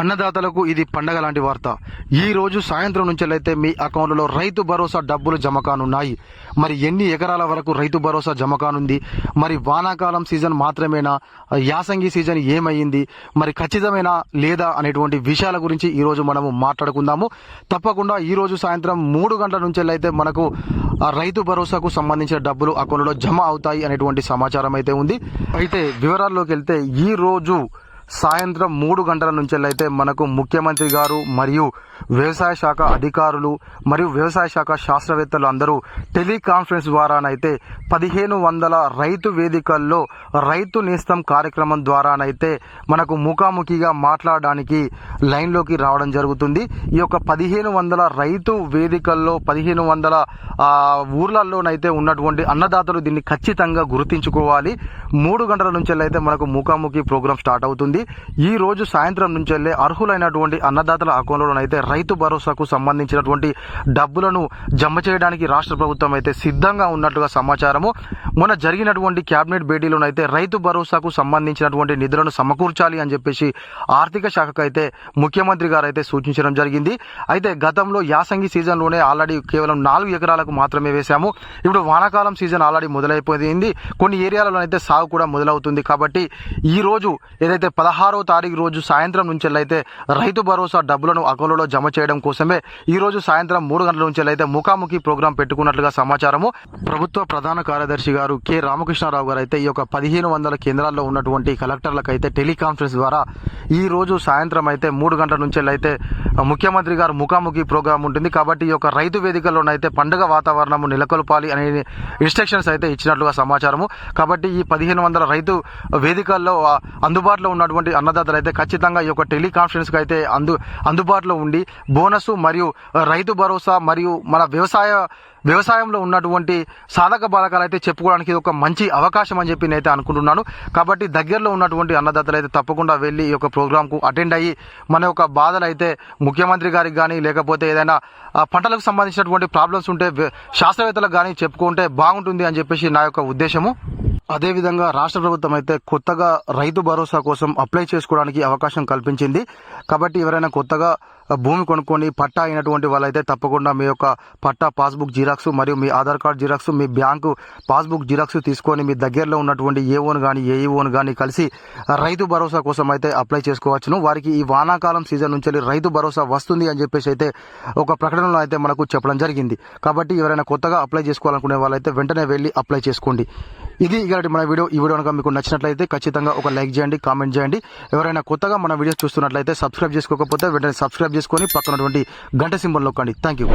అన్నదాతలకు ఇది పండగ లాంటి వార్త. ఈ రోజు సాయంత్రం నుంచెలైతే మీ అకౌంట్లో రైతు భరోసా డబ్బులు జమ కానున్నాయి. మరి ఎన్ని ఎకరాల వరకు రైతు భరోసా జమ కానుంది? మరి వానాకాలం సీజన్ మాత్రమేనా? యాసంగి సీజన్ ఏమైంది మరి ఖచ్చితమేనా లేదా అనేటువంటి విషయాల గురించి ఈరోజు మనము మాట్లాడుకుందాము. తప్పకుండా ఈరోజు సాయంత్రం మూడు గంటల నుంచి మనకు రైతు భరోసాకు సంబంధించిన డబ్బులు అకౌంట్లో జమ అవుతాయి అనేటువంటి సమాచారం అయితే ఉంది. అయితే వివరాల్లోకి వెళ్తే ఈ రోజు సాయంత్రం మూడు గంటల నుంచి అయితే మనకు ముఖ్యమంత్రి గారు మరియు వ్యవసాయ శాఖ అధికారులు మరియు వ్యవసాయ శాఖ శాస్త్రవేత్తలు అందరూ టెలికాన్ఫరెన్స్ ద్వారానైతే పదిహేను వందల రైతు వేదికల్లో రైతు నేస్తం కార్యక్రమం ద్వారానైతే మనకు ముఖాముఖిగా మాట్లాడడానికి లైన్లోకి రావడం జరుగుతుంది. ఈ యొక్క పదిహేను వందల రైతు వేదికల్లో పదిహేను వందల ఊర్లలోనైతే ఉన్నటువంటి అన్నదాతలు దీన్ని ఖచ్చితంగా గుర్తించుకోవాలి. మూడు గంటల నుంచి అయితే మనకు ముఖాముఖి ప్రోగ్రాం స్టార్ట్ అవుతుంది. ఈ రోజు సాయంత్రం నుంచి వెళ్ళే అర్హులైనటువంటి అన్నదాతల అకౌంట్లోనైతే రైతు భరోసాకు సంబంధించినటువంటి డబ్బులను జమ చేయడానికి రాష్ట్ర ప్రభుత్వం అయితే సిద్ధంగా ఉన్నట్టుగా సమాచారము. మొన్న జరిగినటువంటి కేబినెట్ భేటీలోనైతే రైతు భరోసాకు సంబంధించినటువంటి నిధులను సమకూర్చాలి అని చెప్పేసి ఆర్థిక శాఖకు అయితే ముఖ్యమంత్రి గారు అయితే సూచించడం జరిగింది. అయితే గతంలో యాసంగి సీజన్లోనే ఆల్రెడీ కేవలం నాలుగు ఎకరాలకు మాత్రమే వేశాము. ఇప్పుడు వానాకాలం సీజన్ ఆల్రెడీ మొదలైపోయింది. కొన్ని ఏరియాలలో అయితే సాగు కూడా మొదలవుతుంది. కాబట్టి ఈ రోజు ఏదైతే పదహారో తారీఖు రోజు సాయంత్రం నుంచి అయితే రైతు భరోసా డబ్బులను అకౌంట్లో జమ చేయడం కోసమే ఈ రోజు సాయంత్రం మూడు గంటల నుంచి అయితే ముఖాముఖి ప్రోగ్రాం పెట్టుకున్నట్లుగా సమాచారము. ప్రభుత్వ ప్రధాన కార్యదర్శి గారు కె రామకృష్ణారావు గారు అయితే ఈ యొక్క పదిహేను వందల కేంద్రాల్లో ఉన్నటువంటి కలెక్టర్లకు అయితే టెలికాన్ఫరెన్స్ ద్వారా ఈ రోజు సాయంత్రం అయితే మూడు గంటల నుంచి అయితే ముఖ్యమంత్రి గారు ముఖాముఖి ప్రోగ్రాం ఉంటుంది. కాబట్టి ఈ యొక్క రైతు వేదికలోనైతే పండుగ వాతావరణము నెలకొల్పాలి అనే ఇన్స్ట్రక్షన్స్ అయితే ఇచ్చినట్లుగా సమాచారము. కాబట్టి ఈ పదిహేను వందల రైతు వేదికల్లో అందుబాటులో ఉన్నటువంటి అన్నదాతలు అయితే ఖచ్చితంగా ఈ యొక్క టెలికాన్ఫరెన్స్కి అయితే అందు అందుబాటులో ఉండి బోనస్ మరియు రైతు భరోసా మరియు మన వ్యవసాయ వ్యవసాయంలో ఉన్నటువంటి సాధక బాధకాలు అయితే చెప్పుకోవడానికి ఇది ఒక మంచి అవకాశం అని చెప్పి నేనైతే అనుకుంటున్నాను. కాబట్టి దగ్గరలో ఉన్నటువంటి అన్నదాతలు అయితే తప్పకుండా వెళ్ళి ఈ యొక్క ప్రోగ్రామ్కు అటెండ్ అయ్యి మన యొక్క బాధలు అయితే ముఖ్యమంత్రి గారికి కానీ లేకపోతే ఏదైనా పంటలకు సంబంధించినటువంటి ప్రాబ్లమ్స్ ఉంటే శాస్త్రవేత్తలకు కానీ చెప్పుకుంటే బాగుంటుంది అని చెప్పేసి నా యొక్క ఉద్దేశము. అదేవిధంగా రాష్ట్ర ప్రభుత్వం అయితే కొత్తగా రైతు భరోసా కోసం అప్లై చేసుకోవడానికి అవకాశం కల్పించింది. కాబట్టి ఎవరైనా కొత్తగా భూమి కొనుక్కొని పట్టా అయినటువంటి వాళ్ళైతే తప్పకుండా మీ యొక్క పట్టా పాస్బుక్ జిరాక్స్ మరియు మీ ఆధార్ కార్డ్ జిరాక్స్ మీ బ్యాంకు పాస్బుక్ జిరాక్స్ తీసుకొని మీ దగ్గరలో ఉన్నటువంటి ఏఓన్ కానీ ఏఈఓన్ కానీ కలిసి రైతు భరోసా కోసం అయితే అప్లై చేసుకోవచ్చును. వారికి ఈ వానాకాలం సీజన్ నుంచి రైతు భరోసా వస్తుంది అని చెప్పేసి అయితే ఒక ప్రకటనలో అయితే మనకు చెప్పడం జరిగింది. కాబట్టి ఎవరైనా కొత్తగా అప్లై చేసుకోవాలనుకునే వాళ్ళైతే వెంటనే వెళ్ళి అప్లై చేసుకోండి. ఇది ఇలాంటి మన వీడియో. ఈ వీడియో కనుక మీకు నచ్చినట్లయితే ఖచ్చితంగా ఒక లైక్ చేయండి కామెంట్ చేయండి. ఎవరైనా కొత్తగా మన వీడియోస్ చూస్తున్నట్లయితే సబ్స్క్రైబ్ చేసుకోకపోతే వెంటనే సబ్స్క్రైబ్ చేసుకొని పక్కనటువంటి గంట సింబల్ నొక్కండి థ్యాంక్ యూ